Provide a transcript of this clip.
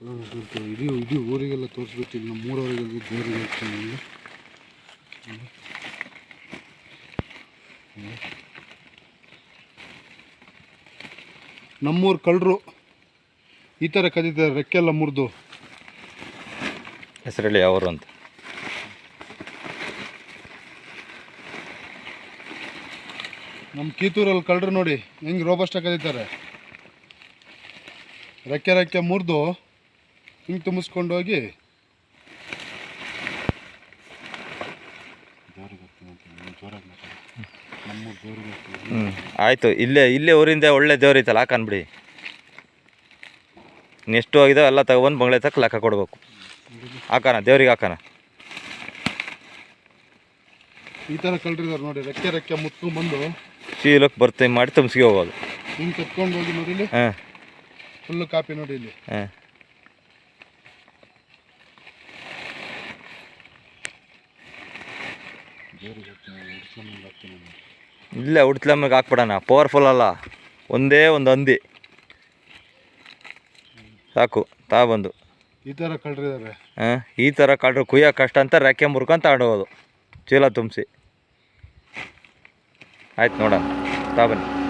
ಇಡೀ ಇಡೀ ಊರಿಗೆಲ್ಲ ತೋರಿಸ್ಬಿಟ್ಟು ನಮ್ಮ ಮೂರವರೆಗೆಲ್ಲ ದೇವರಿಗೆ ಹೋಗ್ತೀನಿ ನಮ್ಮೂರು ಕಳ್ಳರು ಈ ಥರ ಕದೀತಾರೆ ರೆಕ್ಕೆಲ್ಲ ಮುರಿದು. ಹೆಸರೇಳಿ ಅವರು ಅಂತ. ನಮ್ಮ ಕೀತೂರಲ್ಲಿ ಕಳ್ಳರು ನೋಡಿ ಹೆಂಗೆ ರೋಬಸ್ಟ ಕದೀತಾರೆ ರೆಕ್ಕೆ ರೆಕ್ಕೆ ಮುರಿದು. ಹಿಂಗೆ ತುಂಬಿಸ್ಕೊಂಡು ಹೋಗಿ ನಮ್ಮೂರು ದೇವ್ರಿಗೆ ಹೋಗ್ತೀನಿ ಹ್ಞೂ ಆಯಿತು ಇಲ್ಲೇ ಇಲ್ಲೇ ಊರಿಂದ ಒಳ್ಳೆ ದೇವ್ರು ಐತಲ್ಲ ಹಾಕನ್ಬಿಡಿ ಎಷ್ಟು ಹೋಗಿದಾವೆ ಎಲ್ಲ ತಗೊಬಂದು ಬಂಗ್ಲೆ ತಕ್ಕ ಲೆಕ್ಕ ಕೊಡ್ಬೇಕು. ಹಾಕೋಣ ದೇವ್ರಿಗೆ ಹಾಕೋಣ. ಈ ಥರ ಕಳ್ಳರಿದ್ದಾರೆ ನೋಡಿ ರೆಕ್ಕೆ ರೆಕ್ಕೆ ಮುತ್ತು ಬಂದು ಚೀಲಕ್ಕೆ ಬರ್ತೀನಿ ಮಾಡಿ ತುಂಬಿಸ್ಗೆ ಹೋಗೋದು ಹಿಂಗೆ ಕತ್ಕೊಂಡು ಹೋಗಿ ನೋಡಿ ಇಲ್ಲಿ. ಹಾಂ. ಫುಲ್ಲು ಕಾಪಿ ನೋಡಿ ಇಲ್ಲಿ. ಹಾಂ ದೇವ್ರಿಗೆ ಹೋಗ್ತೀನಿ ಉಡ್ಸ್ಕೊಂಬಂದು ಹಾಕ್ತೀನಿ ನಾನು. ಇಲ್ಲೇ ಉಡ್ತಲಮ್ಮಗೆ ಹಾಕ್ಬಿಡೋಣ. ಪವರ್ಫುಲ್ ಅಲ್ಲ. ಒಂದೇ ಒಂದು ಹಂದಿ. ಸಾಕು ತಾ ಬಂದು. ಈ ಥರ ಕಳ್ರಿದ್ದಾರೆ ಹಾಂ ಈ ಥರ ಕಳ್ರು ಕುಯ್ಯೋಕೆ ಕಷ್ಟ ಅಂತ ರೆಕ್ಕೆ ಮುರ್ಕೊಂತ ಆಡೋದು ಚೀಲ ತುಂಬಿಸಿ. ಆಯ್ತು ನೋಡೋಣ. ತಾ ಬನ್ನಿ.